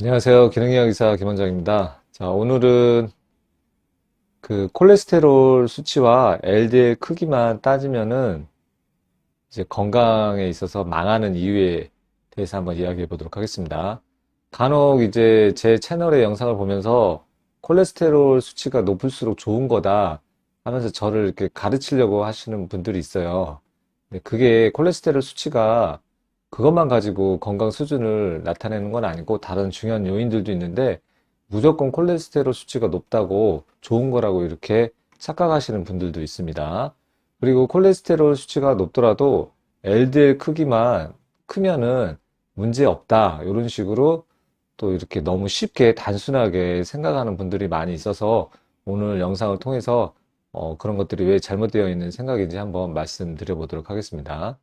안녕하세요. 기능의학 의사 김원장입니다. 자, 오늘은 그 콜레스테롤 수치와 LDL 크기만 따지면은 이제 건강에 있어서 망하는 이유에 대해서 한번 이야기해 보도록 하겠습니다. 간혹 이제 제 채널의 영상을 보면서 콜레스테롤 수치가 높을수록 좋은 거다 하면서 저를 이렇게 가르치려고 하시는 분들이 있어요. 그게 콜레스테롤 수치가 그것만 가지고 건강 수준을 나타내는 건 아니고 다른 중요한 요인들도 있는데 무조건 콜레스테롤 수치가 높다고 좋은 거라고 이렇게 착각하시는 분들도 있습니다. 그리고 콜레스테롤 수치가 높더라도 LDL 크기만 크면은 문제 없다. 이런 식으로 또 이렇게 너무 쉽게 단순하게 생각하는 분들이 많이 있어서 오늘 영상을 통해서 어, 그런 것들이 왜 잘못되어 있는 생각인지 한번 말씀드려 보도록 하겠습니다.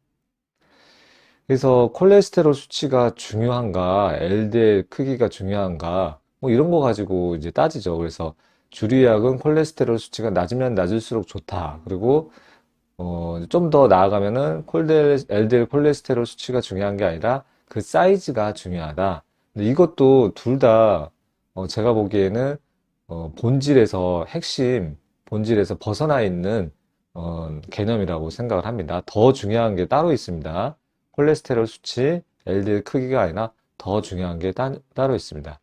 그래서 콜레스테롤 수치가 중요한가, LDL 크기가 중요한가, 뭐 이런 거 가지고 이제 따지죠. 그래서 주류약은 콜레스테롤 수치가 낮으면 낮을수록 좋다. 그리고 어, 좀 더 나아가면은 콜델, LDL 콜레스테롤 수치가 중요한 게 아니라 그 사이즈가 중요하다. 근데 이것도 둘 다, 어, 제가 보기에는, 어, 본질에서, 핵심, 본질에서 벗어나 있는, 어, 개념이라고 생각을 합니다. 더 중요한 게 따로 있습니다. 콜레스테롤 수치, LDL 크기가 아니라 더 중요한 게 따, 따로 있습니다.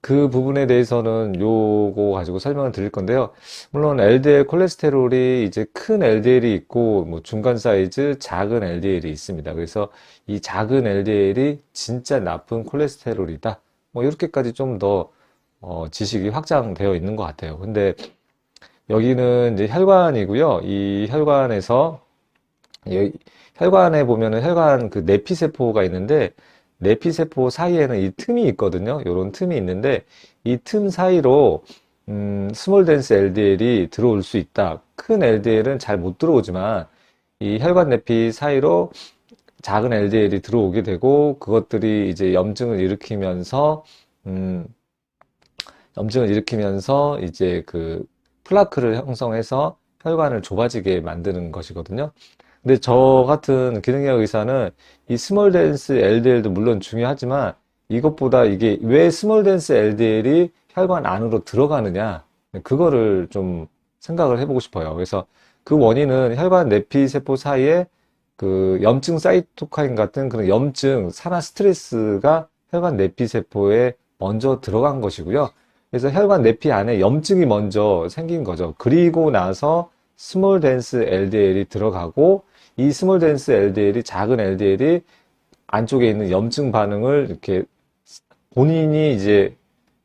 그 부분에 대해서는 요거 가지고 설명을 드릴 건데요. 물론 LDL 콜레스테롤이 이제 큰 LDL이 있고 뭐 중간 사이즈 작은 LDL이 있습니다. 그래서 이 작은 LDL이 진짜 나쁜 콜레스테롤이다. 뭐 이렇게까지 좀더 어, 지식이 확장되어 있는 것 같아요. 근데 여기는 이제 혈관이고요. 이 혈관에서 이 혈관에 보면은 혈관 그 내피 세포가 있는데 내피 세포 사이에는 이 틈이 있거든요. 이런 틈이 있는데 이 틈 사이로 음, 스몰 덴스 LDL이 들어올 수 있다. 큰 LDL은 잘 못 들어오지만 이 혈관 내피 사이로 작은 LDL이 들어오게 되고 그것들이 이제 염증을 일으키면서 음, 염증을 일으키면서 이제 그 플라크를 형성해서 혈관을 좁아지게 만드는 것이거든요. 근데 저 같은 기능의학 의사는 이 스몰 댄스 LDL도 물론 중요하지만 이것보다 이게 왜 스몰 댄스 LDL이 혈관 안으로 들어가느냐 그거를 좀 생각을 해보고 싶어요. 그래서 그 원인은 혈관 내피 세포 사이에 그 염증 사이토카인 같은 그런 염증 산화 스트레스가 혈관 내피 세포에 먼저 들어간 것이고요. 그래서 혈관 내피 안에 염증이 먼저 생긴 거죠. 그리고 나서 스몰 댄스 LDL이 들어가고 이 스몰 댄스 LDL이 작은 LDL이 안쪽에 있는 염증 반응을 이렇게 본인이 이제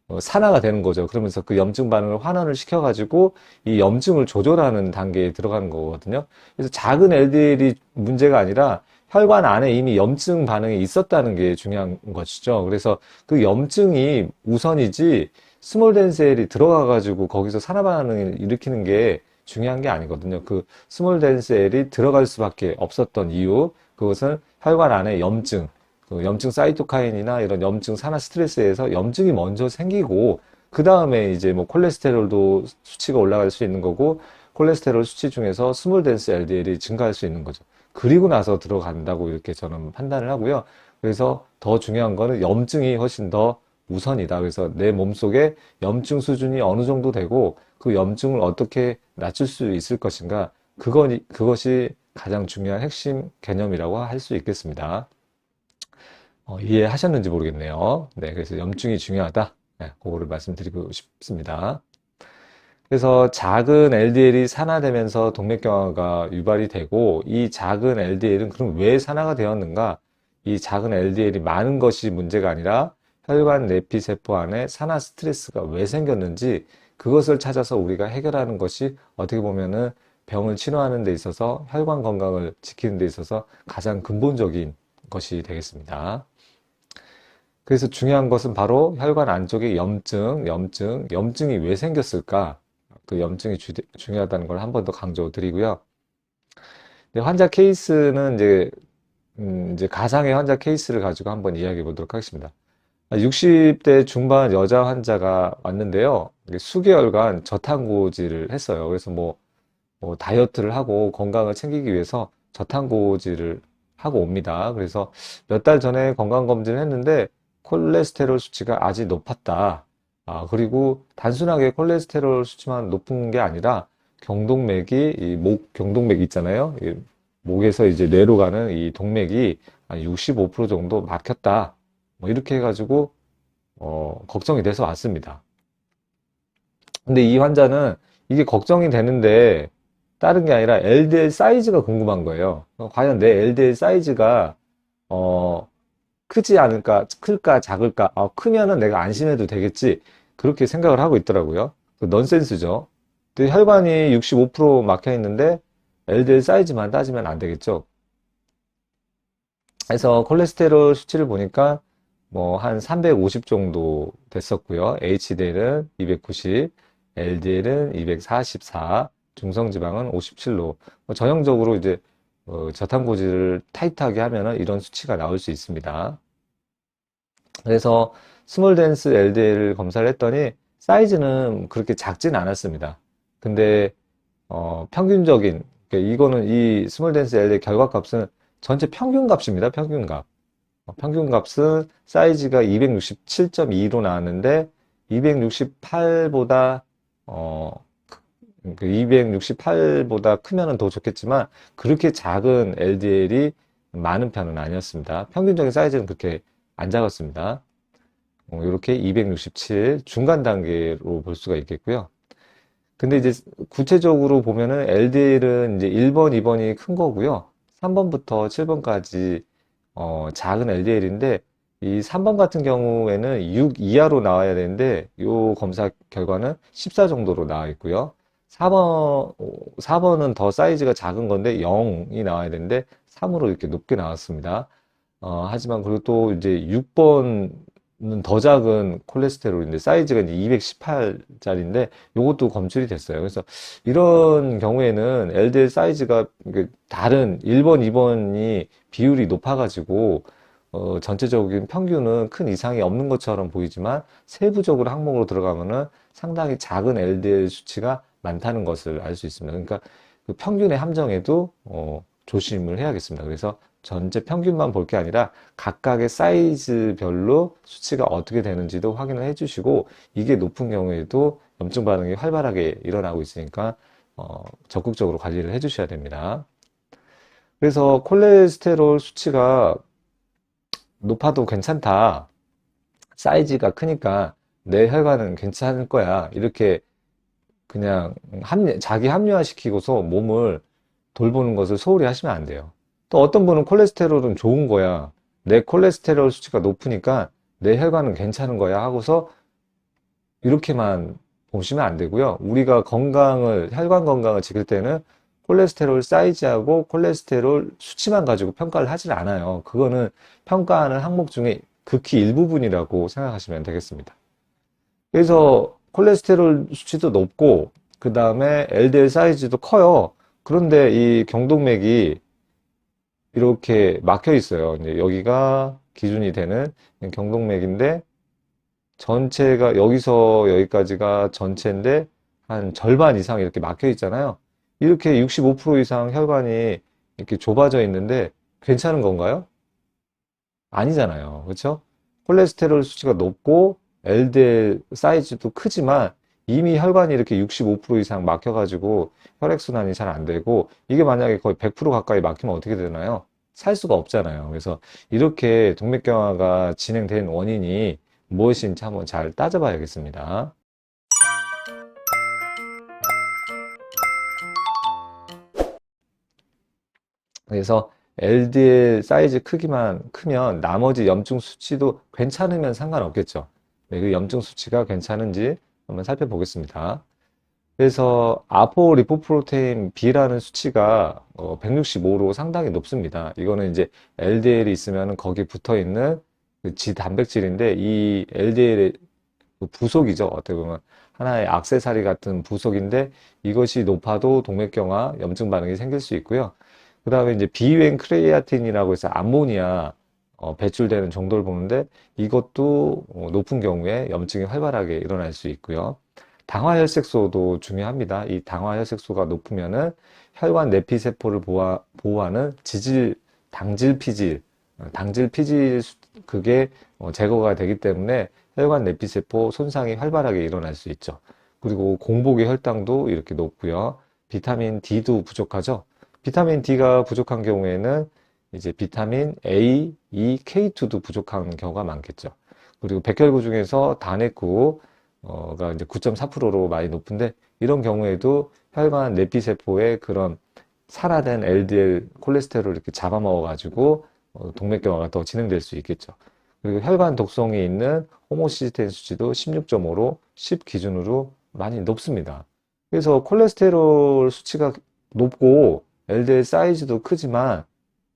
어, 산화가 되는 거죠. 그러면서 그 염증 반응을 환원을 시켜가지고 이 염증을 조절하는 단계에 들어가는 거거든요. 그래서 작은 LDL이 문제가 아니라 혈관 안에 이미 염증 반응이 있었다는 게 중요한 것이죠. 그래서 그 염증이 우선이지 스몰 댄셀이 들어가가지고 거기서 산화 반응을 일으키는 게 중요한 게 아니거든요. 그 스몰 댄셀이 들어갈 수밖에 없었던 이유, 그것은 혈관 안에 염증, 그 염증 사이토카인이나 이런 염증 산화 스트레스에서 염증이 먼저 생기고, 그 다음에 이제 뭐 콜레스테롤도 수치가 올라갈 수 있는 거고, 콜레스테롤 수치 중에서 스몰 댄스 LDL이 증가할 수 있는 거죠. 그리고 나서 들어간다고 이렇게 저는 판단을 하고요. 그래서 더 중요한 거는 염증이 훨씬 더 우선이다. 그래서 내 몸속에 염증 수준이 어느 정도 되고 그 염증을 어떻게 낮출 수 있을 것인가. 그것, 그것이 가장 중요한 핵심 개념이라고 할 수 있겠습니다. 어, 이해하셨는지 모르겠네요. 네, 그래서 염증이 중요하다. 네, 그거를 말씀드리고 싶습니다. 그래서 작은 LDL이 산화되면서 동맥경화가 유발이 되고 이 작은 LDL은 그럼 왜 산화가 되었는가? 이 작은 LDL이 많은 것이 문제가 아니라 혈관 내피세포 안에 산화 스트레스가 왜 생겼는지 그것을 찾아서 우리가 해결하는 것이 어떻게 보면은 병을 치료하는 데 있어서 혈관 건강을 지키는 데 있어서 가장 근본적인 것이 되겠습니다. 그래서 중요한 것은 바로 혈관 안쪽에 염증, 염증, 염증이 왜 생겼을까? 그 염증이 주, 중요하다는 걸 한 번 더 강조드리고요. 환자 케이스는 이제, 음, 이제 가상의 환자 케이스를 가지고 한번 이야기해 보도록 하겠습니다. 60대 중반 여자 환자가 왔는데요. 수개월간 저탄고지를 했어요. 그래서 뭐, 뭐 다이어트를 하고 건강을 챙기기 위해서 저탄고지를 하고 옵니다. 그래서 몇 달 전에 건강검진을 했는데 콜레스테롤 수치가 아직 높았다. 아, 그리고 단순하게 콜레스테롤 수치만 높은 게 아니라 경동맥이 이 목 경동맥 있잖아요. 이 목에서 이제 뇌로 가는 이 동맥이 한 65% 정도 막혔다. 뭐 이렇게 해가지고 어, 걱정이 돼서 왔습니다. 근데 이 환자는 이게 걱정이 되는데 다른 게 아니라 LDL 사이즈가 궁금한 거예요. 과연 내 LDL 사이즈가 어, 크지 않을까, 클까, 작을까? 아, 크면은 내가 안심해도 되겠지. 그렇게 생각을 하고 있더라고요. 그 넌센스죠. 근데 혈관이 65% 막혀 있는데 LDL 사이즈만 따지면 안 되겠죠. 그래서 콜레스테롤 수치를 보니까 뭐 한 350 정도 됐었고요. HDL은 290, LDL은 244, 중성지방은 57로. 뭐 전형적으로 이제 어, 저탄고지를 타이트하게 하면은 이런 수치가 나올 수 있습니다. 그래서 스몰 댄스 LDL 검사를 했더니 사이즈는 그렇게 작진 않았습니다. 근데 어, 평균적인 그러니까 이거는 이 스몰 댄스 LDL 결과값은 전체 평균값입니다. 평균값. 어, 평균 값은 사이즈가 267.2로 나왔는데 268보다 어, 268보다 크면은 더 좋겠지만 그렇게 작은 LDL이 많은 편은 아니었습니다. 평균적인 사이즈는 그렇게 안 작았습니다. 어, 이렇게 267 중간 단계로 볼 수가 있겠고요. 근데 이제 구체적으로 보면은 LDL은 이제 1번, 2번이 큰 거고요. 3번부터 7번까지 어, 작은 LDL인데 이 3번 같은 경우에는 6 이하로 나와야 되는데 이 검사 결과는 14 정도로 나와 있고요. 4번, 4번은 더 사이즈가 작은 건데 0이 나와야 되는데 3으로 이렇게 높게 나왔습니다. 어, 하지만 그리고 또 이제 6번은 더 작은 콜레스테롤인데 사이즈가 이제 218짜리인데 이것도 검출이 됐어요. 그래서 이런 경우에는 LDL 사이즈가 다른 1번, 2번이 비율이 높아가지고 어, 전체적인 평균은 큰 이상이 없는 것처럼 보이지만 세부적으로 항목으로 들어가면은 상당히 작은 LDL 수치가 많다는 것을 알 수 있습니다. 그러니까 그 평균의 함정에도 어, 조심을 해야겠습니다. 그래서 전체 평균만 볼 게 아니라 각각의 사이즈별로 수치가 어떻게 되는지도 확인을 해주시고 이게 높은 경우에도 염증 반응이 활발하게 일어나고 있으니까 어, 적극적으로 관리를 해주셔야 됩니다. 그래서 콜레스테롤 수치가 높아도 괜찮다. 사이즈가 크니까 내 혈관은 괜찮을 거야. 이렇게 그냥 합리, 자기 합리화시키고서 몸을 돌보는 것을 소홀히 하시면 안 돼요. 또 어떤 분은 콜레스테롤은 좋은 거야. 내 콜레스테롤 수치가 높으니까 내 혈관은 괜찮은 거야 하고서 이렇게만 보시면 안 되고요. 우리가 건강을, 혈관 건강을 지킬 때는 콜레스테롤 사이즈하고 콜레스테롤 수치만 가지고 평가를 하질 않아요. 그거는 평가하는 항목 중에 극히 일부분이라고 생각하시면 되겠습니다. 그래서 콜레스테롤 수치도 높고 그 다음에 LDL 사이즈도 커요. 그런데 이 경동맥이 이렇게 막혀 있어요. 이제 여기가 기준이 되는 경동맥인데 전체가 여기서 여기까지가 전체인데 한 절반 이상 이렇게 막혀 있잖아요. 이렇게 65% 이상 혈관이 이렇게 좁아져 있는데 괜찮은 건가요? 아니잖아요. 그렇죠? 콜레스테롤 수치가 높고 LDL 사이즈도 크지만 이미 혈관이 이렇게 65% 이상 막혀가지고 혈액순환이 잘 안 되고 이게 만약에 거의 100% 가까이 막히면 어떻게 되나요? 살 수가 없잖아요. 그래서 이렇게 동맥경화가 진행된 원인이 무엇인지 한번 잘 따져봐야겠습니다. 그래서 LDL 사이즈 크기만 크면 나머지 염증 수치도 괜찮으면 상관없겠죠. 네, 그 염증 수치가 괜찮은지 한번 살펴보겠습니다. 그래서 아포 리포프로테인 B라는 수치가 165로 어, 상당히 높습니다. 이거는 이제 LDL이 있으면 거기 붙어 있는 그 지 단백질인데 이 LDL의 그 부속이죠. 어떻게 보면 하나의 악세사리 같은 부속인데 이것이 높아도 동맥경화, 염증 반응이 생길 수 있고요. 그 다음에 이제 비유행 크레아틴이라고 해서 암모니아 어, 배출되는 정도를 보는데 이것도 어, 높은 경우에 염증이 활발하게 일어날 수 있고요. 당화혈색소도 중요합니다. 이 당화혈색소가 높으면은 혈관 내피 세포를 보호, 보호하는 지질, 당질 피질, 어, 당질 피질 그게 어, 제거가 되기 때문에 혈관 내피 세포 손상이 활발하게 일어날 수 있죠. 그리고 공복의 혈당도 이렇게 높고요. 비타민 D도 부족하죠. 비타민 D가 부족한 경우에는 이제 비타민 A, E, K2도 부족한 경우가 많겠죠. 그리고 백혈구 중에서 단핵구가 이제 9.4%로 많이 높은데 이런 경우에도 혈관 내피 세포의 그런 산화된 LDL 콜레스테롤을 이렇게 잡아먹어 가지고 어, 동맥경화가 더 진행될 수 있겠죠. 그리고 혈관 독성이 있는 호모시스테인 수치도 16.5로 10 기준으로 많이 높습니다. 그래서 콜레스테롤 수치가 높고 LDL 사이즈도 크지만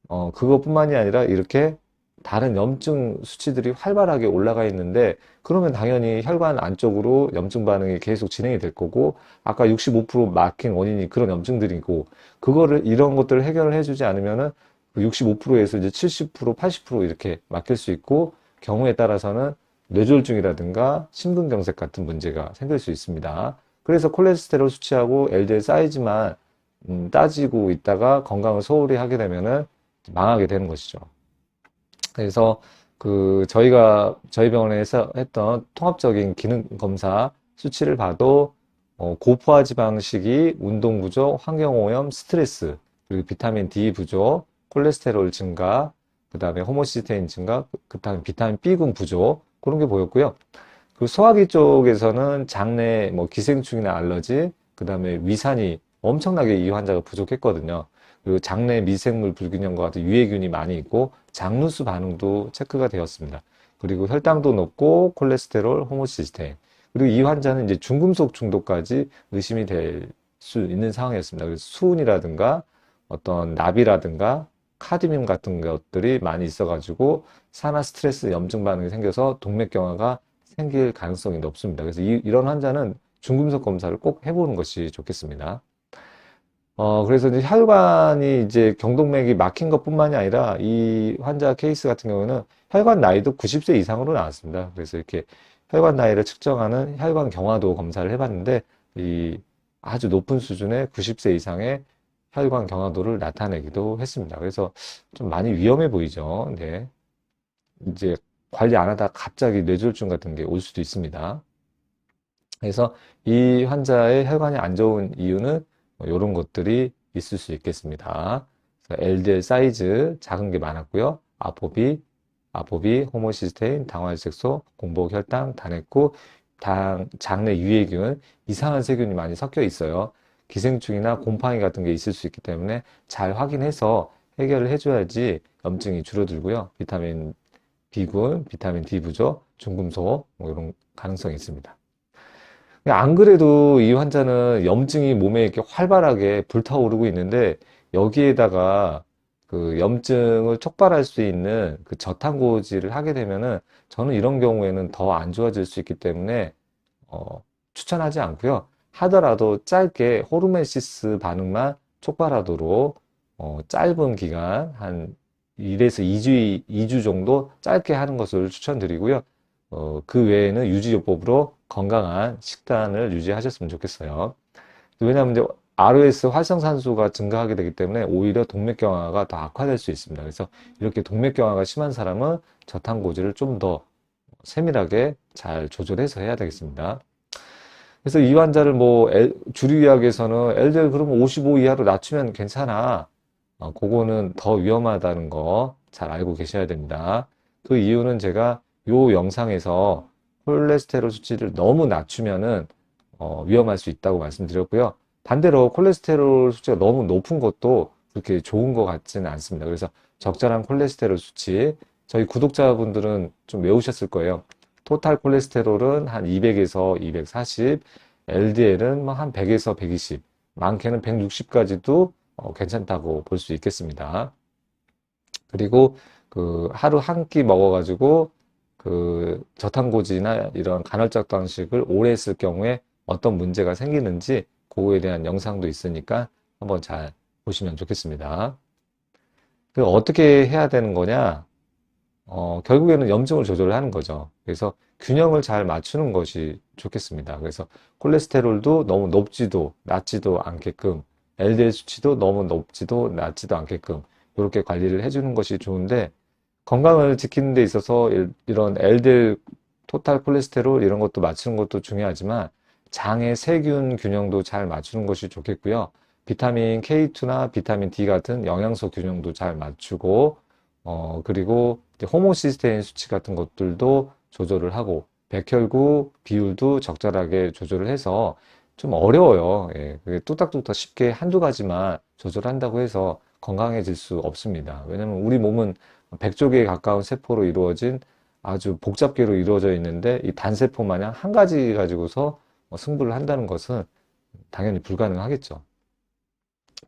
어, 그것뿐만이 아니라 이렇게 다른 염증 수치들이 활발하게 올라가 있는데 그러면 당연히 혈관 안쪽으로 염증 반응이 계속 진행이 될 거고 아까 65% 막힌 원인이 그런 염증들이고 그거를 이런 것들을 해결을 해주지 않으면은 65%에서 이제 70%, 80% 이렇게 막힐 수 있고 경우에 따라서는 뇌졸중이라든가 심근경색 같은 문제가 생길 수 있습니다. 그래서 콜레스테롤 수치하고 LDL 사이즈만 음, 따지고 있다가 건강을 소홀히 하게 되면은 망하게 되는 것이죠. 그래서 그 저희가 저희 병원에서 했던 통합적인 기능 검사 수치를 봐도 어, 고포화 지방식이 운동 부족, 환경 오염, 스트레스, 그리고 비타민 D 부족, 콜레스테롤 증가, 그 다음에 호모시스테인 증가, 그 다음에 비타민 B군 부족 그런 게 보였고요. 그 소화기 쪽에서는 장내 뭐 기생충이나 알러지, 그 다음에 위산이 엄청나게 이 환자가 부족했거든요. 그리고 장내 미생물 불균형과 같은 유해균이 많이 있고 장누수 반응도 체크가 되었습니다. 그리고 혈당도 높고 콜레스테롤, 호모시스테인. 그리고 이 환자는 이제 중금속 중독까지 의심이 될 수 있는 상황이었습니다. 그래서 수은이라든가 어떤 납이라든가 카드뮴 같은 것들이 많이 있어가지고 산화 스트레스 염증 반응이 생겨서 동맥경화가 생길 가능성이 높습니다. 그래서 이, 이런 환자는 중금속 검사를 꼭 해보는 것이 좋겠습니다. 어, 그래서 이제 혈관이 이제 경동맥이 막힌 것 뿐만이 아니라 이 환자 케이스 같은 경우는 혈관 나이도 90세 이상으로 나왔습니다. 그래서 이렇게 혈관 나이를 측정하는 혈관 경화도 검사를 해봤는데 이 아주 높은 수준의 90세 이상의 혈관 경화도를 나타내기도 했습니다. 그래서 좀 많이 위험해 보이죠. 네. 이제 관리 안 하다 갑자기 뇌졸중 같은 게 올 수도 있습니다. 그래서 이 환자의 혈관이 안 좋은 이유는 이런 것들이 있을 수 있겠습니다. LDL 사이즈 작은 게 많았고요. 아포비, 아포비, 호모시스테인, 당화혈색소, 공복 혈당, 단핵구, 당, 장내 유해균, 이상한 세균이 많이 섞여 있어요. 기생충이나 곰팡이 같은 게 있을 수 있기 때문에 잘 확인해서 해결을 해줘야지 염증이 줄어들고요. 비타민 B군, 비타민 D 부족, 중금속 뭐 이런 가능성이 있습니다. 안 그래도 이 환자는 염증이 몸에 이렇게 활발하게 불타오르고 있는데 여기에다가 그 염증을 촉발할 수 있는 그 저탄고지를 하게 되면은 저는 이런 경우에는 더 안 좋아질 수 있기 때문에 어, 추천하지 않고요. 하더라도 짧게 호르메시스 반응만 촉발하도록 어, 짧은 기간 한 1에서 2주, 2주 정도 짧게 하는 것을 추천드리고요. 어, 그 외에는 유지요법으로 건강한 식단을 유지하셨으면 좋겠어요. 왜냐하면 이제 ROS 활성산소가 증가하게 되기 때문에 오히려 동맥경화가 더 악화될 수 있습니다. 그래서 이렇게 동맥경화가 심한 사람은 저탄고지를 좀 더 세밀하게 잘 조절해서 해야 되겠습니다. 그래서 이 환자를 뭐 주류의학에서는 LDL 그러면 55 이하로 낮추면 괜찮아. 어, 그거는 더 위험하다는 거 잘 알고 계셔야 됩니다. 그 이유는 제가 요 영상에서 콜레스테롤 수치를 너무 낮추면은 어, 위험할 수 있다고 말씀드렸고요. 반대로 콜레스테롤 수치가 너무 높은 것도 그렇게 좋은 것 같지는 않습니다. 그래서 적절한 콜레스테롤 수치 저희 구독자분들은 좀 외우셨을 거예요. 토탈 콜레스테롤은 한 200에서 240, LDL은 뭐한 100에서 120, 많게는 160까지도 어, 괜찮다고 볼 수 있겠습니다. 그리고 그 하루 한 끼 먹어가지고 그 저탄고지나 이런 간헐적 단식을 오래 했을 경우에 어떤 문제가 생기는지 그거에 대한 영상도 있으니까 한번 잘 보시면 좋겠습니다. 그 어떻게 해야 되는 거냐? 어, 결국에는 염증을 조절하는 거죠. 그래서 균형을 잘 맞추는 것이 좋겠습니다. 그래서 콜레스테롤도 너무 높지도 낮지도 않게끔 LDL 수치도 너무 높지도 낮지도 않게끔 이렇게 관리를 해주는 것이 좋은데 건강을 지키는 데 있어서 일- 이런 LDL, 토탈 콜레스테롤 이런 것도 맞추는 것도 중요하지만 장의 세균 균형도 잘 맞추는 것이 좋겠고요. 비타민 K2나 비타민 D 같은 영양소 균형도 잘 맞추고, 어, 그리고 호모시스테인 수치 같은 것들도 조절을 하고, 백혈구 비율도 적절하게 조절을 해서 좀 어려워요. 예, 그게 뚝딱뚝딱 쉽게 한두 가지만 조절한다고 해서 건강해질 수 없습니다. 왜냐면 우리 몸은 100조 개에 가까운 세포로 이루어진 아주 복잡계로 이루어져 있는데 이 단세포 마냥 한 가지 가지고서 뭐 승부를 한다는 것은 당연히 불가능하겠죠.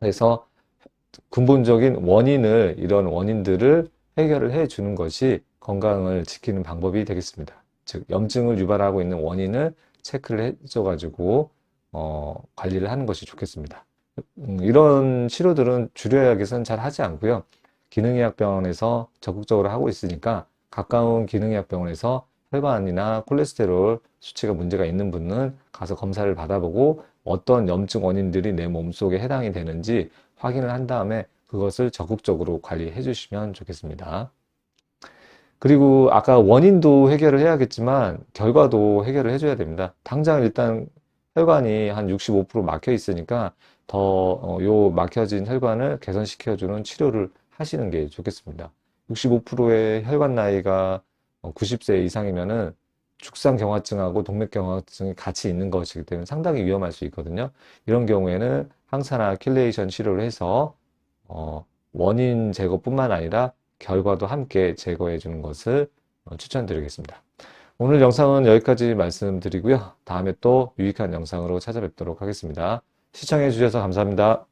그래서 근본적인 원인을, 이런 원인들을 해결을 해 주는 것이 건강을 지키는 방법이 되겠습니다. 즉, 염증을 유발하고 있는 원인을 체크를 해줘 가지고, 어, 관리를 하는 것이 좋겠습니다. 음, 이런 치료들은 주류의학에서는 잘 하지 않고요. 기능의학병원에서 적극적으로 하고 있으니까 가까운 기능의학병원에서 혈관이나 콜레스테롤 수치가 문제가 있는 분은 가서 검사를 받아보고 어떤 염증 원인들이 내 몸속에 해당이 되는지 확인을 한 다음에 그것을 적극적으로 관리해 주시면 좋겠습니다. 그리고 아까 원인도 해결을 해야겠지만 결과도 해결을 해줘야 됩니다. 당장 일단 혈관이 한 65% 막혀 있으니까 더 요 막혀진 혈관을 개선시켜주는 치료를 하시는 게 좋겠습니다. 65%의 혈관 나이가 90세 이상이면은 죽상경화증하고 동맥 경화증이 같이 있는 것이기 때문에 상당히 위험할 수 있거든요. 이런 경우에는 항산화 킬레이션 치료를 해서 어, 원인 제거뿐만 아니라 결과도 함께 제거해 주는 것을 어, 추천드리겠습니다. 오늘 영상은 여기까지 말씀드리고요. 다음에 또 유익한 영상으로 찾아뵙도록 하겠습니다. 시청해 주셔서 감사합니다.